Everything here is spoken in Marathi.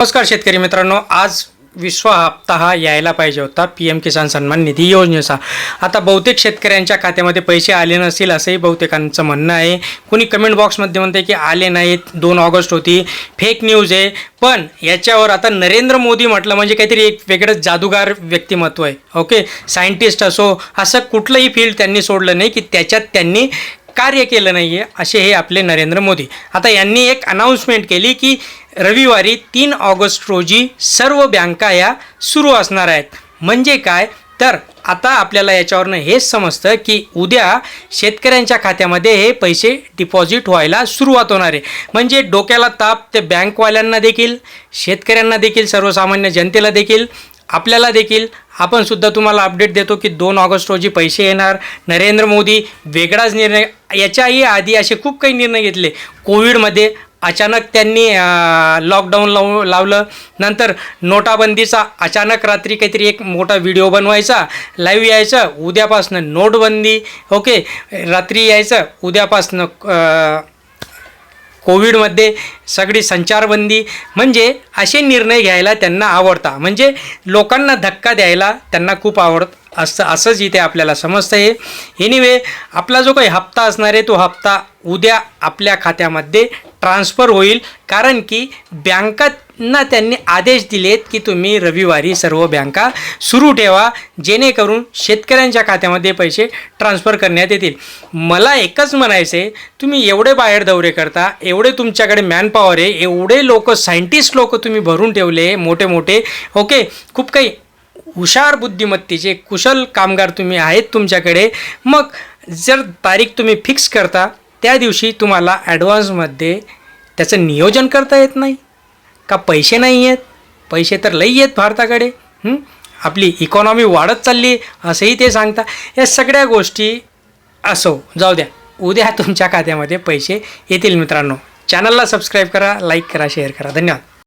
नमस्कार शेतकरी मित्रांनो आज विश्व हप्ता हा यायला पाहिजे होता. पी एम किसान सन्मान निधी योजनेचा. आता बहुतेक शेतकऱ्यांच्या खात्यामध्ये पैसे आले नसतील असंही बहुतेकांचं म्हणणं आहे. कुणी कमेंट बॉक्समध्ये म्हणते की आले नाहीत दोन ऑगस्ट होती फेक न्यूज आहे. पण याच्यावर आता नरेंद्र मोदी म्हटलं म्हणजे काहीतरी एक वेगळंच जादूगार व्यक्तिमत्व आहे. ओके सायंटिस्ट असो असं कुठलंही फील्ड त्यांनी सोडलं नाही की त्याच्यात त्यांनी कार्य केलं नाही आहे असे हे आपले नरेंद्र मोदी. आता यांनी एक अनाऊन्समेंट केली की रविवारी तीन ऑगस्ट रोजी सर्व बँका या सुरू असणार आहेत. म्हणजे काय? तर आता आपल्याला याच्यावरनं हेच समजतं की उद्या शेतकऱ्यांच्या खात्यामध्ये हे पैसे डिपॉझिट व्हायला सुरुवात होणार आहे. म्हणजे डोक्याला ताप ते बँकवाल्यांना देखील शेतकऱ्यांना देखील सर्वसामान्य जनतेला देखील आपल्याला देखील. आपण सुद्धा तुम्हाला अपडेट देतो की दोन ऑगस्ट रोजी पैसे येणार. नरेंद्र मोदी वेगळाच निर्णय याच्याही आधी असे खूप काही निर्णय घेतले. कोविडमध्ये अचानक त्यांनी लॉकडाऊन लाव लावलं. नंतर नोटाबंदीचा अचानक रात्री काहीतरी एक मोठा व्हिडिओ बनवायचा लाईव्ह यायचं उद्यापासनं नोटबंदी ओके रात्री यायचं उद्यापासनं कोविडमध्ये सगळी संचारबंदी. म्हणजे असे निर्णय घ्यायला त्यांना आवडता. म्हणजे लोकांना धक्का द्यायला त्यांना खूप आवडत असं असंच इथे आपल्याला समजतं आहे एनिवे आपला जो काही हप्ता असणार आहे तो हप्ता उद्या आपल्या खात्यामध्ये ट्रान्स्फर होईल. कारण की बँकांना त्यांनी आदेश दिलेत की तुम्ही रविवारी सर्व बँका सुरू ठेवा जेणेकरून शेतकऱ्यांच्या खात्यामध्ये पैसे ट्रान्स्फर करण्यात येतील. मला एकच म्हणायचं आहे तुम्ही एवढे बाहेर दौरे करता एवढे तुमच्याकडे मॅनपॉवर आहे एवढे लोक सायंटिस्ट लोक तुम्ही भरून ठेवले मोठे मोठे ओके खूप काही हुशार बुद्धिमत्तेचे कुशल कामगार तुम्ही आहेत तुमच्याकडे. मग जर तारीख तुम्ही फिक्स करता त्या दिवशी तुम्हाला ॲडव्हान्समध्ये त्याचं नियोजन करता येत नाही. का पैसे नाही आहेत पैसे तर लई आहेत भारताकडे. आपली इकॉनॉमी वाढत चालली असंही ते सांगता. या सगळ्या गोष्टी असो जाऊ द्या. उद्या तुमच्या खात्यामध्ये पैसे येतील मित्रांनो. चॅनलला सबस्क्राईब करा लाईक करा शेअर करा. धन्यवाद.